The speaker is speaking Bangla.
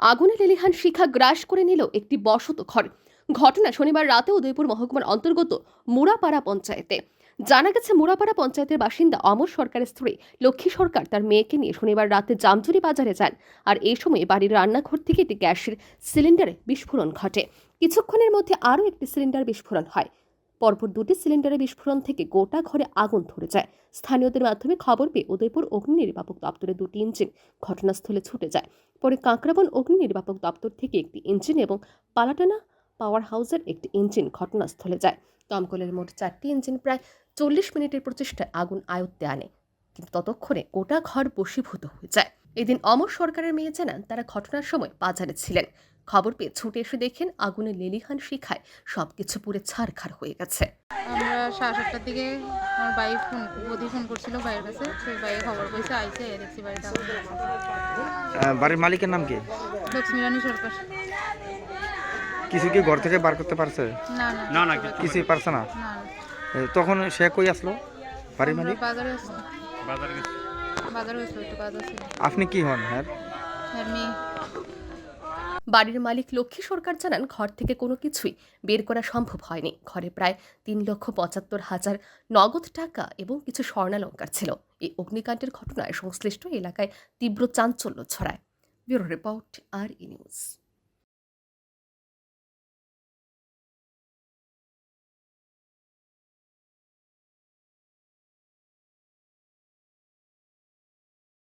আগুনে লেলিহান শিখা গ্রাস করে নিল একটি বসত ঘর। ঘটনা শনিবার রাতে উদয়পুর মহকুমার অন্তর্গত মুরাপাড়া পঞ্চায়েতে। জানা গেছে মুরাপাড়া পঞ্চায়েতের বাসিন্দা অমর সরকারের স্ত্রী লক্ষ্মী সরকার তার মেয়েকে নিয়ে শনিবার রাতে জামজুরি বাজারে যান আর এই সময় বাড়ির রান্নাঘর থেকে একটি গ্যাসের সিলিন্ডারে বিস্ফোরণ ঘটে। কিছুক্ষণের মধ্যে আরও একটি সিলিন্ডার বিস্ফোরণ হয়। পরপর দুটি সিলিন্ডারের বিস্ফোরণ থেকে গোটা ঘরে আগুন ধরে যায়। স্থানীয়দের মাধ্যমে খবর পেয়ে উদয়পুর অগ্নি নির্বাপক দপ্তরের দুটি ইঞ্জিন ঘটনাস্থলে ছুটে যায়। পরে কাঁকড়াবন অগ্নি নির্বাপক দপ্তর থেকে একটি ইঞ্জিন এবং পালাটানা পাওয়ার হাউসের একটি ইঞ্জিন ঘটনাস্থলে যায়। দমকলের মোট চারটি ইঞ্জিন প্রায় চল্লিশ মিনিটের প্রচেষ্টায় আগুন আয়ত্তে আনে, কিন্তু ততক্ষণে গোটা ঘর বশীভূত হয়ে যায়। এদিন অমর সরকারের মেয়ে জানান তারা ঘটনার সময় বাজারে ছিলেন। খবর পেয়ে ছুটে এসে দেখেন আগুনে লেলিহান শিখায় সবকিছু পুড়ে ছারখার হয়ে গেছে। আমরা সাড়ে সাতটার দিকে আমার ভাই ফোন বদি ফোন করছিল ভাইয়ের কাছে। সেই খবর পেয়েছে আইসে দেখছি বাড়িতে বাড়ির মালিকের নাম কি? লক্ষ্মী রানী সরকার। কিছু কি ঘর থেকে বার করতে পারছে? না না, না, কিছুই পারছে না। তখন সে কই আসলো? বাড়ির মালিক? বাজারে বাজারে আপনি কি হন হ্যাঁ? বাড়ির মালিক লক্ষ্মী সরকার জানান ঘর থেকে কোনো কিছুই বের করা সম্ভব হয়নি। ঘরে প্রায় তিন লক্ষ পঁচাত্তর হাজার নগদ টাকা এবং কিছু স্বর্ণালঙ্কার ছিল। এই অগ্নিকাণ্ডের ঘটনায় সংশ্লিষ্ট এলাকায় তীব্র চাঞ্চল্য ছড়ায়। Bureau report R E news.